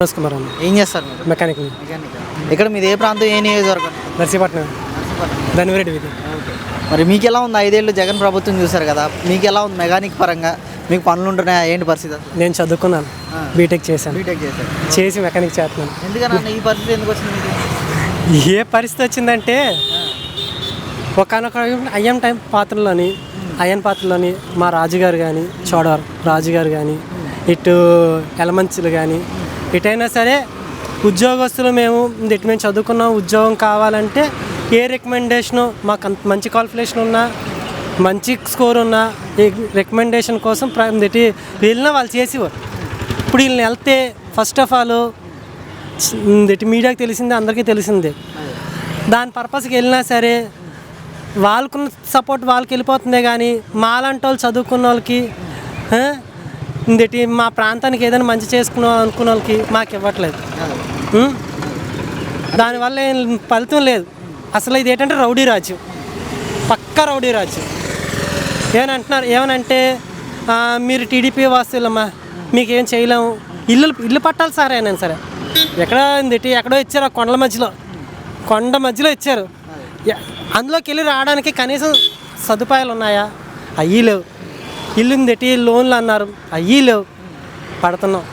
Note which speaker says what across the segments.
Speaker 1: మనోజ్ కుమార్ అన్న.
Speaker 2: ఏం చేస్తారు మీరు?
Speaker 1: మెకానిక్
Speaker 2: ఇక్కడ మీది ఏ ప్రాంతం ఏ నియోజకవర్గం?
Speaker 1: నర్సీపట్నం. ధనివిరెడ్డి వీధి.
Speaker 2: మరి మీకు ఎలా ఉంది? ఐదేళ్ళు జగన్ ప్రభుత్వం చూశారు కదా. మీకు ఎలా ఉంది మెకానిక్ పరంగా? మీకు పనులు ఉంటున్నాయా? ఏంటి పరిస్థితి? అసలు?
Speaker 1: నేను చదువుకున్నాను. బీటెక్ చేశాను.
Speaker 2: బీటెక్ చేశారు.
Speaker 1: చేసి మెకానిక్ చేస్తున్నాను.
Speaker 2: ఎందుకన్నా ఈ పరిస్థితి ఎందుకు వచ్చింది మీకు?
Speaker 1: ఏ పరిస్థితి వచ్చిందంటే ఒకనొక అయ్యం టైం పాత్రలోని అయ్యన్ పాత్రలోని మా రాజుగారు కానీ చోడవర్ రాజుగారు కానీ ఇటు ఎలమంచులు కానీ ఎటైనా సరే ఉద్యోగస్తులు మేము ఇటు మేము చదువుకున్నాం ఉద్యోగం కావాలంటే ఏ రికమెండేషను మాకు అంత మంచి క్వాలిఫికేషన్ ఉన్నా మంచి స్కోర్ ఉన్నా ఈ రికమెండేషన్ కోసం ప్ర- ఇటు వెళ్ళినా వాళ్ళు చేసేవారు. ఇప్పుడు వీళ్ళని వెళ్తే ఫస్ట్ ఆఫ్ ఆల్ ఇటు మీడియాకి తెలిసిందే అందరికీ తెలిసిందే. దాని పర్పస్కి వెళ్ళినా సరే వాళ్ళకున్న సపోర్ట్ వాళ్ళకి వెళ్ళిపోతుందే కానీ మాలాంటి వాళ్ళు చదువుకున్న వాళ్ళకి ఇందటి మా ప్రాంతానికి ఏదైనా మంచి చేసుకున్నాం అనుకున్న వాళ్ళకి మాకు ఇవ్వట్లేదు. దానివల్ల ఏం ఫలితం లేదు. అసలు ఇది ఏంటంటే రౌడీ రాజు పక్కా రౌడీ రాజు ఏమంటున్నారు? ఏమనంటే మీరు టీడీపీ వాస్తులమ్మా మీకు ఏం చేయలేము. ఇల్లు ఇల్లు పట్టాలి సార్ అయినా సరే. ఎక్కడ ఏంటి? ఎక్కడో ఇచ్చారు ఆ కొండల మధ్యలో. కొండ మధ్యలో ఇచ్చారు. అందులోకి వెళ్ళి రావడానికి కనీసం సదుపాయాలు ఉన్నాయా? అయ్యి లేవు. ఇల్లు తెట్టి లోన్లు అన్నారు. అయ్యి లేవు. పడుతున్నాం.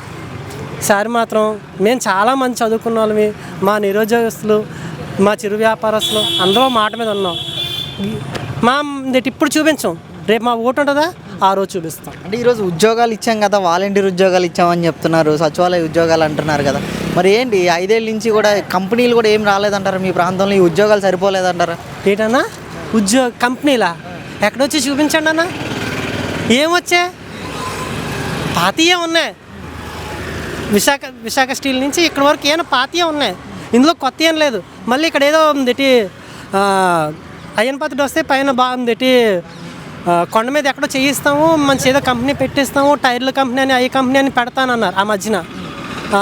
Speaker 1: సారి మాత్రం మేము చాలా మంది చదువుకున్న వాళ్ళమి మా నిరుద్యోగస్తులు మా చిరు వ్యాపారస్తులు అందరూ మాట మీద ఉన్నాం. మా ఇప్పుడు చూపించాం. రేపు మా ఓటు ఉంటుందా? ఆ రోజు చూపిస్తాం.
Speaker 2: అంటే ఈరోజు ఉద్యోగాలు ఇచ్చాం కదా వాలంటీర్ ఉద్యోగాలు ఇచ్చామని చెప్తున్నారు. సచివాలయ ఉద్యోగాలు అంటున్నారు కదా. మరి ఏంటి? ఐదేళ్ళ నుంచి కూడా కంపెనీలు కూడా ఏం రాలేదంటారు? మీ ప్రాంతంలో ఈ ఉద్యోగాలు సరిపోలేదంటారా?
Speaker 1: ఏంటన్నా? ఉద్యోగ కంపెనీలా? ఎక్కడొచ్చి చూపించండి అన్న ఏమొచ్చే? పాతీయే ఉన్నాయి. విశాఖ విశాఖ స్టీల్ నుంచి ఇక్కడ వరకు ఏమైనా పాతీయే ఉన్నాయి. ఇందులో కొత్త ఏం లేదు. మళ్ళీ ఇక్కడ ఏదో ఉందిటి అయ్యన్ పాత్రుడు వస్తే పైన బాగుందిటి కొండ మీద ఎక్కడో చేయిస్తాము మంచి ఏదో కంపెనీ పెట్టిస్తాము టైర్ల కంపెనీ అని అయ్యే కంపెనీ అని పెడతానన్నారు ఆ మధ్యన.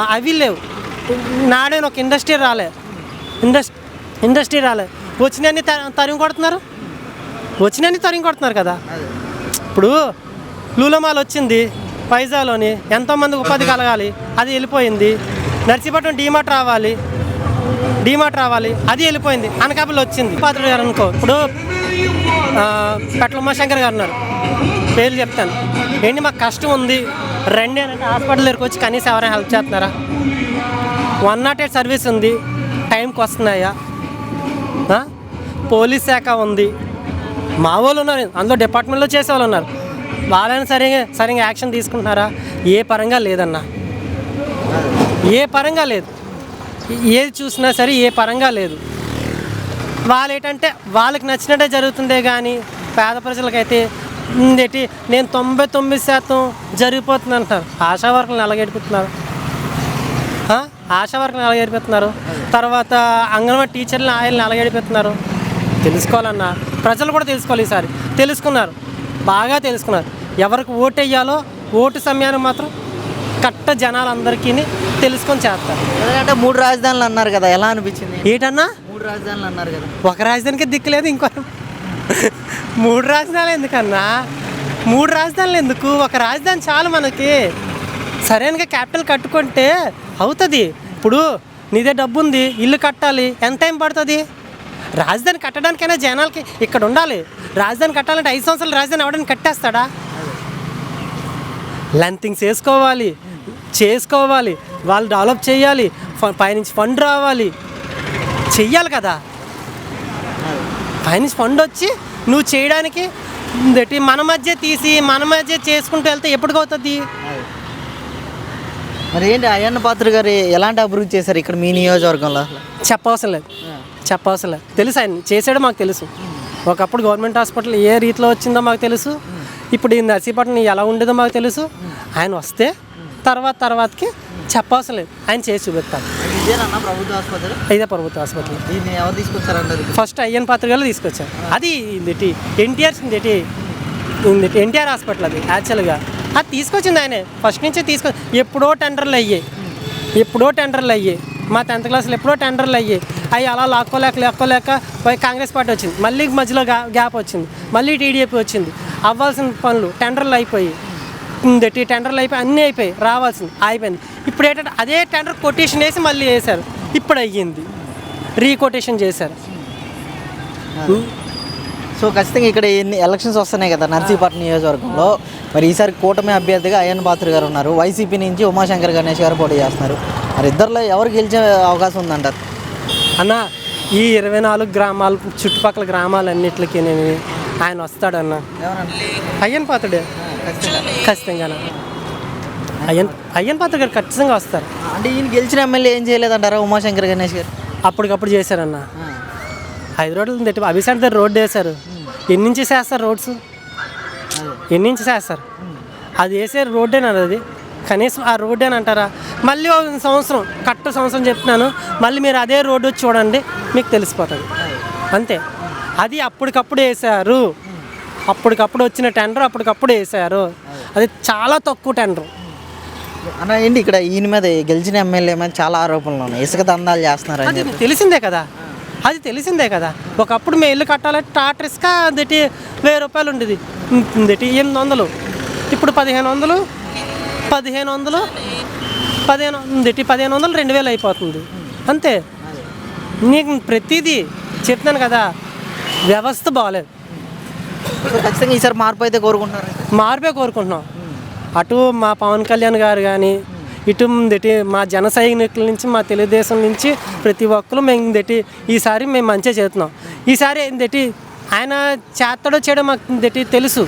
Speaker 1: అవి లేవు. నాడేను ఒక ఇండస్ట్రీ రాలే. ఇండస్ట్రీ ఇండస్ట్రీ రాలే. వచ్చినన్ని తరిమి కొడుతున్నారు? వచ్చినన్ని తరిమి కొడుతున్నారు కదా? ఇప్పుడు లూలమాల్ వచ్చింది వైజాగ్లోని ఎంతోమందికి ఉపాధి కలగాలి. అది వెళ్ళిపోయింది. నర్సీపట్నం డీమార్ట్ రావాలి. డీమార్ట్ రావాలి. అది వెళ్ళిపోయింది. అనకాపల్లి వచ్చింది. పాత్రుడు గారు అనుకో. ఇప్పుడు పెట్ల ఉమాశంకర్ గారు ఉన్నారు. పేర్లు చెప్తాను. ఏంటి మాకు కష్టం ఉంది. రండి అని అంటే హాస్పిటల్ దగ్గరికి వచ్చి కనీసం ఎవరైనా హెల్ప్ చేస్తున్నారా? వన్ నాట్ ఎయిట్ సర్వీస్ ఉంది. టైంకి వస్తున్నాయా? పోలీస్ శాఖ ఉంది. మా వాళ్ళు ఉన్నారు. అందులో డిపార్ట్మెంట్లో చేసే వాళ్ళు ఉన్నారు. వాళ్ళని సరిగా సరిగా యాక్షన్ తీసుకుంటున్నారా? ఏ పరంగా లేదన్నా. ఏ పరంగా లేదు. ఏది చూసినా సరే ఏ పరంగా లేదు. వాళ్ళు ఏంటంటే వాళ్ళకి నచ్చినట్టే జరుగుతుందే కానీ పేద ప్రజలకైతే ఏంటి నేను తొంభై తొమ్మిది శాతం జరిగిపోతుంది అంటున్నారు ఆశా వర్కులను ఎలాగెడిపోతున్నారు ఆశా వర్కులను ఎలాగెడిపోతున్నారు తర్వాత అంగన్వాడీ టీచర్లను ఆయన్ని ఎలాగెడిపోతున్నారు తెలుసుకోవాలన్నా. ప్రజలు కూడా తెలుసుకోవాలి ఈసారి. తెలుసుకున్నారు. బాగా తెలుసుకున్నారు. ఎవరికి ఓటు వేయాలో ఓటు సమయాన్ని మాత్రం కట్ట జనాలందరికీ తెలుసుకొని చేస్తారు.
Speaker 2: ఎందుకంటే మూడు రాజధానులు అన్నారు కదా ఎలా అనిపించింది?
Speaker 1: ఏంటన్నా?
Speaker 2: మూడు రాజధానులు అన్నారు కదా.
Speaker 1: ఒక రాజధానికి దిక్కులేదు ఇంకో మూడు రాజధానులు ఎందుకన్నా? మూడు రాజధానులు ఎందుకు? ఒక రాజధాని చాలు మనకి. సరైనగా క్యాపిటల్ కట్టుకుంటే అవుతుంది. ఇప్పుడు నీదే డబ్బు ఉంది ఇల్లు కట్టాలి ఎంత టైం పడుతుంది? రాజధాని కట్టడానికైనా జనాలకి ఇక్కడ ఉండాలి. రాజధాని కట్టాలంటే ఐదు సంవత్సరాలు రాజధాని అవడానికి కట్టేస్తాడా? లెంతింగ్స్ వేసుకోవాలి. చేసుకోవాలి. వాళ్ళు డెవలప్ చేయాలి. పైనుంచి ఫండ్ రావాలి. చెయ్యాలి కదా. పైనుంచి ఫండ్ వచ్చి నువ్వు చేయడానికి మన మధ్య తీసి మన మధ్య చేసుకుంటూ వెళ్తే ఎప్పటికవుతుంది
Speaker 2: మరి ఏంటి అయ్యన్న పాత్ర గారు ఎలాంటి అభివృద్ధి చేశారు ఇక్కడ మీ నియోజకవర్గంలో?
Speaker 1: చెప్పవసరం లేదు. చెప్పవసరం లేదు. తెలుసు ఆయన చేసాడో మాకు తెలుసు. ఒకప్పుడు గవర్నమెంట్ హాస్పిటల్ ఏ రీతిలో వచ్చిందో మాకు తెలుసు. ఇప్పుడు ఈ నర్సీపట్నం ఎలా ఉండేదో మాకు తెలుసు. ఆయన వస్తే తర్వాత తర్వాతకి చెప్పవసరం లేదు. ఆయన చేసి చూపిస్తాను
Speaker 2: ఇదేనన్నా ప్రభుత్వ ఆసుపత్రి
Speaker 1: ఇదే ప్రభుత్వ హాస్పిటల్. ఫస్ట్ అయ్యన్ పాత్రగాలు తీసుకొచ్చారు. అది ఇందేటి? ఎన్టీఆర్ ఇందేటి? ఎన్టీఆర్ హాస్పిటల్ అది యాక్చువల్గా. అది తీసుకొచ్చింది ఆయనే. ఫస్ట్ నుంచే తీసుకొ ఎప్పుడో టెండర్లు అయ్యాయి. ఎప్పుడో టెండర్లు అయ్యాయి. మా టెన్త్ క్లాస్లో ఎప్పుడో టెండర్లు అయ్యాయి అవి అలా లాక్కోలేక లాక్కోలేక పోయి కాంగ్రెస్ పార్టీ వచ్చింది. మళ్ళీ మధ్యలో గ్యాప్ వచ్చింది. మళ్ళీ టీడీపీ వచ్చింది. అవ్వాల్సిన పనులు టెండర్లు అయిపోయి టెండర్లు అయిపోయి అన్నీ అయిపోయి రావాల్సింది అయిపోయింది ఇప్పుడు ఏంటంటే అదే టెండర్ కొటేషన్ వేసి మళ్ళీ వేశారు. ఇప్పుడు అయ్యింది. రీకొటేషన్ చేశారు.
Speaker 2: సో ఖచ్చితంగా ఇక్కడ ఎన్ని ఎలక్షన్స్ వస్తున్నాయి కదా నర్సీపట్నం నియోజకవర్గంలో. మరి ఈసారి కూటమి అభ్యర్థిగా అయ్యన్ పాత్ర గారు ఉన్నారు. వైసీపీ నుంచి ఉమాశంకర్ గణేష్ గారు పోటీ చేస్తున్నారు. మరి ఇద్దరిలో ఎవరు గెలిచే అవకాశం ఉందంటారు
Speaker 1: అన్న ఈ ఇరవై నాలుగు గ్రామాలు చుట్టుపక్కల గ్రామాలన్నిటికీ నేను ఆయన వస్తాడన్న. అయ్యన్ పాత్రుడే? ఖచ్చితంగా. అయ్యన్ అయ్యన్ పాత్ర గారు ఖచ్చితంగా వస్తారు.
Speaker 2: అంటే ఈయన గెలిచిన ఎమ్మెల్యే ఏం చేయలేదంటారా ఉమాశంకర్ గణేష్ గారు?
Speaker 1: అప్పటికప్పుడు చేశారన్న. ఐదు రోడ్లు తెట్టి అభిశాంత్ దగ్గర రోడ్డు వేశారు. ఎన్ని ఇంచెస్ వేస్తారు రోడ్స్? ఎన్ని ఇంచెస్ వేస్తారు అది వేసే రోడ్డేనా అది కనీసం ఆ రోడ్డే అని అంటారా? మళ్ళీ ఒక సంవత్సరం కట్ట సంవత్సరం చెప్తున్నాను. మళ్ళీ మీరు అదే రోడ్డు వచ్చి చూడండి మీకు తెలిసిపోతుంది. అంతే. అది అప్పటికప్పుడు వేసారు. అప్పటికప్పుడు వచ్చిన టెండర్ అప్పటికప్పుడు వేసారు. అది చాలా తక్కువ టెండర్.
Speaker 2: అన్న ఏంటి ఇక్కడ ఈయన మీద గెలిచిన ఎమ్మెల్యే మీద చాలా ఆరోపణలు ఉన్నాయి. ఇసుక దందాలు చేస్తున్నారు
Speaker 1: అది తెలిసిందే కదా. అది తెలిసిందే కదా. ఒకప్పుడు మేము ఇల్లు కట్టాలంటే టాటర్ ఇసుక దటి వెయ్యి రూపాయలు ఉండేది. దటి ఎనిమిది వందలు. ఇప్పుడు పదిహేను వందలు. పదిహేను వందలు పదిహేను దటి పదిహేను వందలు రెండు వేలు అయిపోతుంది. అంతే. నీకు ప్రతిదీ చెప్తున్నాను కదా వ్యవస్థ బాగాలేదు
Speaker 2: ఖచ్చితంగా ఈసారి మార్పు అయితే కోరుకుంటున్నారు
Speaker 1: మార్పే కోరుకుంటున్నాం. అటు మా పవన్ కళ్యాణ్ గారు కానీ ఇటు దటి మా జన సైనికుల నుంచి మా తెలుగుదేశం నుంచి ప్రతి ఒక్కరు మేము దటి ఈసారి మేము మంచిగా చేస్తున్నాం. ఈసారి దటి ఆయన చేస్తాడో చేయడో మాకు దటి తెలుసు.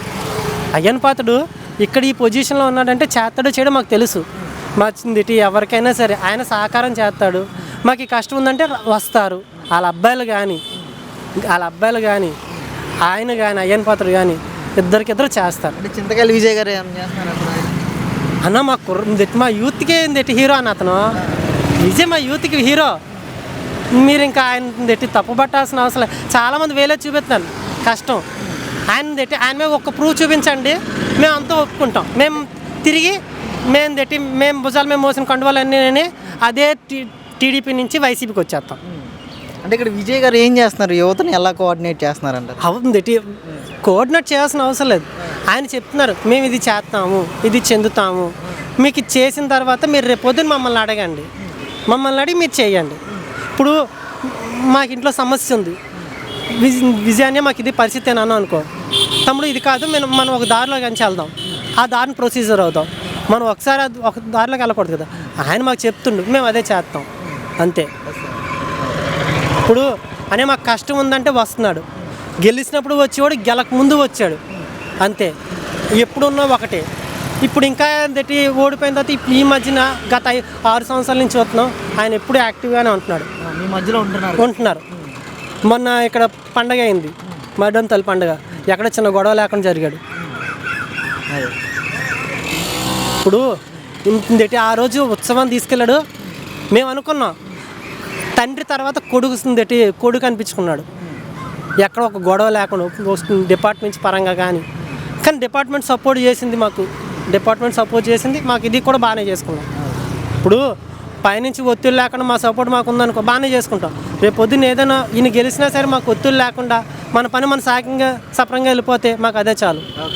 Speaker 1: అయ్యన్ పాత్రుడు ఇక్కడ ఈ పొజిషన్లో ఉన్నాడంటే చేస్తాడో చేయడో మాకు తెలుసు. మా దటి ఎవరికైనా సరే ఆయన సహకారం చేస్తాడు. మాకు ఈ కష్టం ఉందంటే వస్తారు. వాళ్ళ అబ్బాయిలు కానీ వాళ్ళ అబ్బాయిలు కానీ ఆయన కానీ అయ్యన్ పాత్రుడు కానీ ఇద్దరికిద్దరు చేస్తారు.
Speaker 2: అంటే చింతకాయలు విజయ్ గారు?
Speaker 1: అన్న మా కుర్ర దట్ మా యూత్కే దట్ హీరో అన్న అతను? విజయ్ మా యూత్కి హీరో. మీరు ఇంకా ఆయన దట్టి తప్పు పట్టాల్సిన అవసరం లేదు. చాలామంది వేలే చూపిస్తున్నారు. కష్టం. ఆయన దట్టి ఆయన మీద ఒక ప్రూఫ్ చూపించండి. మేము అంతా ఒప్పుకుంటాం. మేము తిరిగి మేము దట్టి మేము భుజాలు మేము మోసిన కండువాలన్నీ అదే టీడీపీ నుంచి వైసీపీకి వచ్చేస్తాం.
Speaker 2: అంటే ఇక్కడ విజయ్ గారు ఏం చేస్తున్నారు? యువతని ఎలా కోఆర్డినేట్ చేస్తున్నారు అంటారు
Speaker 1: అవుతుంది కోఆర్డినేట్ చేయాల్సిన అవసరం లేదు. ఆయన చెప్తున్నారు మేము ఇది చేస్తాము ఇది చెందుతాము. మీకు ఇది చేసిన తర్వాత మీరు రేపు పొద్దున్న మమ్మల్ని అడగండి. మమ్మల్ని అడిగి మీరు చేయండి. ఇప్పుడు మాకు ఇంట్లో సమస్య ఉంది. విజ విజయాన్ని మాకు ఇది పరిస్థితి అని అనుకో తమ్ముడు ఇది కాదు మేము మనం ఒక దారిలో కంచి వెళ్దాం ఆ దారిని ప్రొసీజర్ అవుతాం మనం ఒకసారి ఒక దారిలోకి వెళ్ళకూడదు కదా. ఆయన మాకు చెప్తుండు మేము అదే చేస్తాం. అంతే. ఇప్పుడు అనే మాకు కష్టం ఉందంటే వస్తున్నాడు. గెలిచినప్పుడు వచ్చేవాడు గెలక ముందు వచ్చాడు. అంతే. ఎప్పుడున్నా ఒకటే. ఇప్పుడు ఇంకా ఏంటి ఓడిపోయిన తర్వాత ఇప్పుడు ఈ మధ్యన గత ఆరు సంవత్సరాల నుంచి చూస్తున్నాం ఆయన ఎప్పుడు యాక్టివ్గానే ఉంటున్నాడు.
Speaker 2: మీ మధ్యలో ఉంటున్నారు.
Speaker 1: ఉంటున్నారు. మొన్న ఇక్కడ పండగ అయింది. మడ్డం తల్లి పండగ. ఎక్కడ చిన్న గొడవ లేకుండా జరిగాడు. ఇప్పుడు ఇంటి ఆ రోజు ఉత్సవం తీసుకెళ్ళాడు. మేము అనుకున్నాం. తండ్రి తర్వాత కొడుకు దటి కొడుకు అనిపించుకున్నాడు. ఎక్కడ ఒక గొడవ లేకుండా వస్తుంది డిపార్ట్మెంట్స్ పరంగా కానీ. కానీ డిపార్ట్మెంట్ సపోర్ట్ చేసింది మాకు. డిపార్ట్మెంట్ సపోర్ట్ చేసింది మాకు ఇది కూడా బాగానే చేసుకున్నాం. ఇప్పుడు పైనుంచి ఒత్తిడి లేకుండా మా సపోర్ట్ మాకు ఉందనుకో బాగానే చేసుకుంటాం. రేపు పొద్దున్న ఏదైనా ఈయన గెలిచినా సరే మాకు ఒత్తిడి లేకుండా మన పని మన సాకంగా సఫరంగా వెళ్ళిపోతే మాకు అదే చాలు.